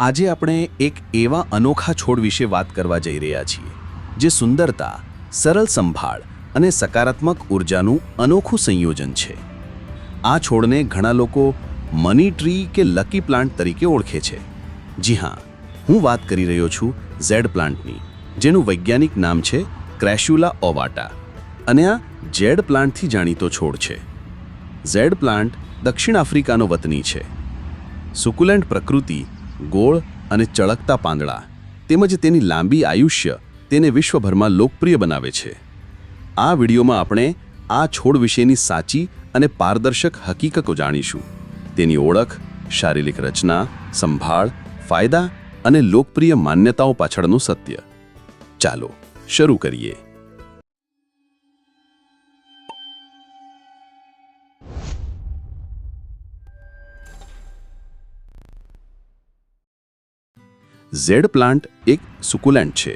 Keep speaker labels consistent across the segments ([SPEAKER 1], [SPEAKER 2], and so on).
[SPEAKER 1] આજે આપણે એક એવા અનોખા છોડ વિશે વાત કરવા જઈ રહ્યા છીએ, જે સુંદરતા, સરળ સંભાળ અને સકારાત્મક ઉર્જાનું અનોખું સંયોજન છે. આ છોડને ઘણા લોકો મની ટ્રી કે લકી પ્લાન્ટ તરીકે ઓળખે છે. જી હા, હું વાત કરી રહ્યો છું ઝેડ પ્લાન્ટની, જેનું વૈજ્ઞાનિક નામ છે ક્રેશ્યુલા ઓવાટા, અને આ ઝેડ પ્લાન્ટથી જાણીતો છોડ છે. ઝેડ પ્લાન્ટ દક્ષિણ આફ્રિકાનો વતની છે. સુકુલેન્ટ પ્રકૃતિ ગોળ અને ચળકતા પાંદડા, તેમજ તેની લાંબી આયુષ્ય તેને વિશ્વભરમાં લોકપ્રિય બનાવે છે. આ વિડીયોમાં આપણે આ છોડ વિશેની સાચી અને પારદર્શક હકીકતો જાણીશું. તેની ઓળખ, શારીરિક રચના, સંભાળ, ફાયદા અને લોકપ્રિય માન્યતાઓ પાછળનું સત્ય. ચાલો, શરૂ કરીએ. ઝેડ પ્લાન્ટ એક સુકુલેન્ટ છે,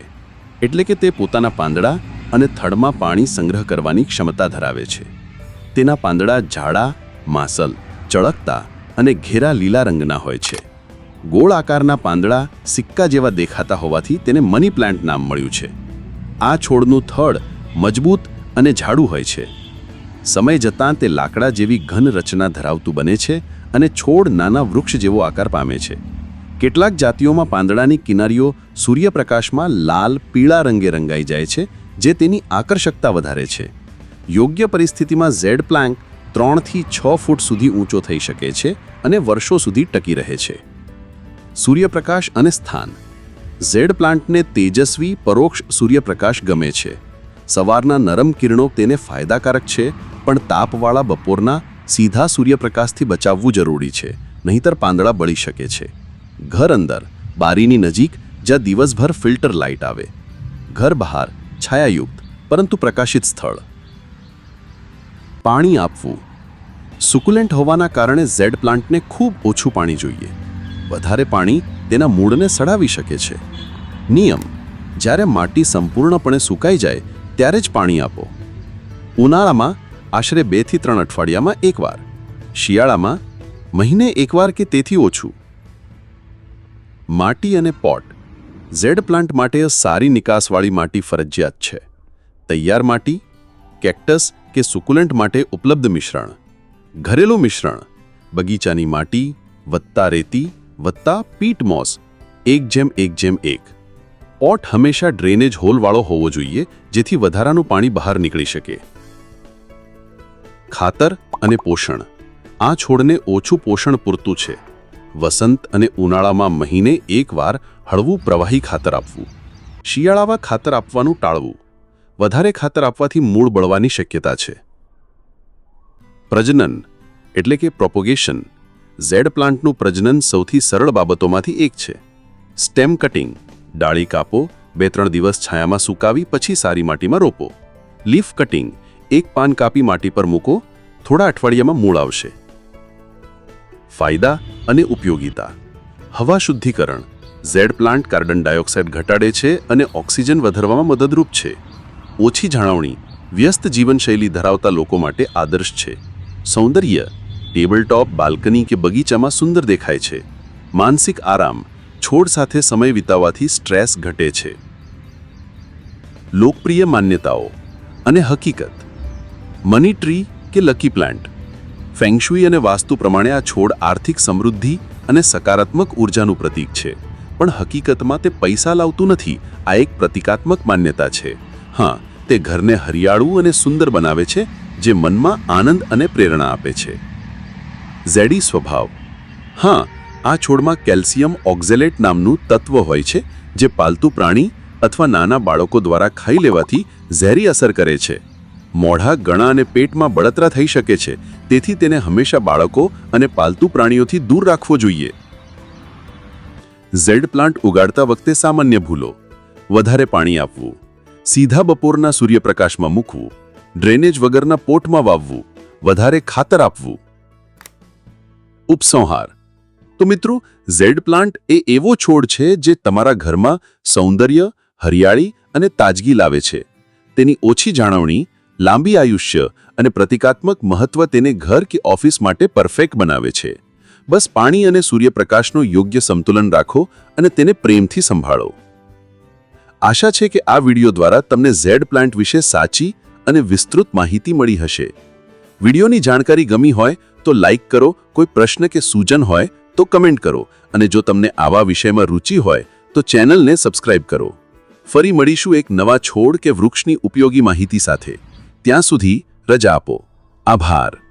[SPEAKER 1] એટલે કે તે પોતાના પાંદડા અને થડમાં પાણી સંગ્રહ કરવાની ક્ષમતા ધરાવે છે. તેના પાંદડા જાડા માસલ, ચળકતા અને ઘેરા લીલા રંગના હોય છે. ગોળ આકારના પાંદડા સિક્કા જેવા દેખાતા હોવાથી તેને મની પ્લાન્ટ નામ મળ્યું છે. આ છોડનું થડ મજબૂત અને ઝાડુ હોય છે. સમય જતાં તે લાકડા જેવી ઘન રચના ધરાવતું બને છે અને છોડ નાના વૃક્ષ જેવો આકાર પામે છે. કેટલાક જાતિઓમાં પાંદડાની કિનારીઓ સૂર્યપ્રકાશમાં લાલ, પીળા રંગે રંગાઈ જાય છે, જે તેની આકર્ષકતા વધારે છે. યોગ્ય પરિસ્થિતિમાં ઝેડ પ્લાન્ક ત્રણથી છ ફૂટ સુધી ઊંચો થઈ શકે છે અને વર્ષો સુધી ટકી રહે છે. સૂર્યપ્રકાશ અને સ્થાન. ઝેડ પ્લાન્ટને તેજસ્વી, પરોક્ષ સૂર્યપ્રકાશ ગમે છે. સવારના નરમ કિરણો તેને ફાયદાકારક છે, પણ તાપવાળા બપોરના સીધા સૂર્યપ્રકાશથી બચાવવું જરૂરી છે, નહીંતર પાંદડા બળી શકે છે. ઘર અંદર, બારીની નજીક, જ્યાં દિવસભર ફિલ્ટર લાઇટ આવે. ઘર બહાર, છાયાયુક્ત, પરંતુ પ્રકાશિત સ્થળ. પાણી આપવું. સુકુલેન્ટ હોવાના કારણે ઝેડ પ્લાન્ટને ખૂબ ઓછું પાણી જોઈએ. વધારે પાણી તેના મૂળને સડાવી શકે છે. નિયમ. જ્યારે માટી સંપૂર્ણપણે સુકાઈ જાય, ત્યારે જ પાણી આપો. ઉનાળામાં આશરે બેથી ત્રણ અઠવાડિયામાં એકવાર. શિયાળામાં મહિને એકવાર કે તેથી ઓછું. માટી અને પોટ. ઝેડ પ્લાન્ટ માટે સારી નિકાસવાળી માટી ફરજિયાત છે. તૈયાર માટી, કેક્ટસ કે સુકુલેન્ટ માટે ઉપલબ્ધ મિશ્રણ. ઘરેલું મિશ્રણ, બગીચાની માટી, વત્તા રેતી, વત્તા પીટ મોસ, એક જેમ એક જેમ એક. પોટ હંમેશા ડ્રેનેજ હોલવાળો હોવો જોઈએ, જેથી વધારાનું પાણી બહાર નીકળી શકે. ખાતર અને પોષણ. આ છોડને ઓછું પોષણ પૂરતું છે. વસંત અને ઉનાળામાં મહિને એકવાર હળવું પ્રવાહી ખાતર આપવું. શિયાળામાં ખાતર આપવાનું ટાળવું. વધારે ખાતર આપવાથી મૂળ બળવાની શક્યતા છે. પ્રજનન, એટલે કે પ્રોપોગેશન, ઝેડ પ્લાન્ટનું પ્રજનન સૌથી સરળ બાબતોમાંથી એક છે. સ્ટેમ કટિંગ, ડાળી કાપો બે ત્રણ દિવસ છાયામાં સુકાવી, પછી સારી માટીમાં રોપો. લીફ કટિંગ, એક પાન કાપી માટી પર મૂકો, થોડા અઠવાડિયામાં મૂળ આવશે. ફાયદા અને ઉપયોગિતા. હવા શુદ્ધિકરણ. ઝેડ પ્લાન્ટ કાર્બન ડાયોક્સાઇડ ઘટાડે છે અને ઓક્સિજન વધારવામાં મદદરૂપ છે. ઓછી જાળવણી. વ્યસ્ત જીવનશૈલી ધરાવતા લોકો માટે આદર્શ છે. સૌંદર્ય. ટેબલટોપ બાલ્કની કે બગીચામાં સુંદર દેખાય છે. માનસિક આરામ. છોડ સાથે સમય વિતાવવાથી સ્ટ્રેસ ઘટે છે. લોકપ્રિય માન્યતાઓ. અને હકીકત. મની ટ્રી કે લકી પ્લાન્ટ. ફેંગશુઈ અને વાસ્તુ પ્રમાણે આ છોડ આર્થિક સમૃદ્ધિ અને સકારાત્મક ઉર્જાનું પ્રતીક છે. પણ હકીકતમાં તે પૈસા લાવતું નથી, આ એક પ્રતિકાત્મક માન્યતા છે. હા, તે ઘરને હરિયાળું અને સુંદર બનાવે છે, જે મનમાં આનંદ અને પ્રેરણા આપે છે. ઝેડી સ્વભાવ. હા, આ છોડમાં કેલ્શિયમ ઓક્ઝેલેટ નામનું તત્વ હોય છે, જે પાલતુ પ્રાણી અથવા નાના બાળકો દ્વારા ખાઈ લેવાથી ઝેરી અસર કરે છે. મોઢા, ગળા અને પેટમાં બળતરા થઈ શકે છે. તેથી તેને હંમેશા બાળકો અને પાલતુ પ્રાણીઓથી દૂર રાખવો જોઈએ. ઝેડ પ્લાન્ટ ઉગાડતા વખતે સામાન્ય ભૂલો. વધારે પાણી આપવું. સીધા બપોરના સૂર્યપ્રકાશમાં મૂકવું. ડ્રેનેજ વગરના પોટમાં વાવવું. વધારે ખાતર આપવું. ઉપસંહાર. તો મિત્રો, ઝેડ પ્લાન્ટ એ એવો છોડ છે જે તમારા ઘરમાં સૌંદર્ય, હરિયાળી અને તાજગી લાવે છે. તેની ઓછી જાળવણી લાંબી આયુષ્ય અને પ્રતિકાત્મક મહત્વ તેને ઘર કે ઓફિસ માટે પરફેક્ટ બનાવે છે. બસ પાણી અને સૂર્યપ્રકાશનું યોગ્ય સંતુલન રાખો અને તેને પ્રેમથી સંભાળો. આશા છે કે આ વિડિયો દ્વારા તમને ઝેડ પ્લાન્ટ વિશે સાચી અને વિસ્તૃત માહિતી મળી હશે. વિડિયોની જાણકારી ગમી હોય તો લાઈક કરો, કોઈ પ્રશ્ન કે સૂચન હોય તો કમેન્ટ કરો અને જો તમને આવા વિષયમાં રુચિ હોય તો ચેનલને સબસ્ક્રાઇબ કરો. ફરી મળીશું એક નવા છોડ કે વૃક્ષની ઉપયોગી માહિતી સાથે. ત્યાં સુધી રજા આપો. આભાર.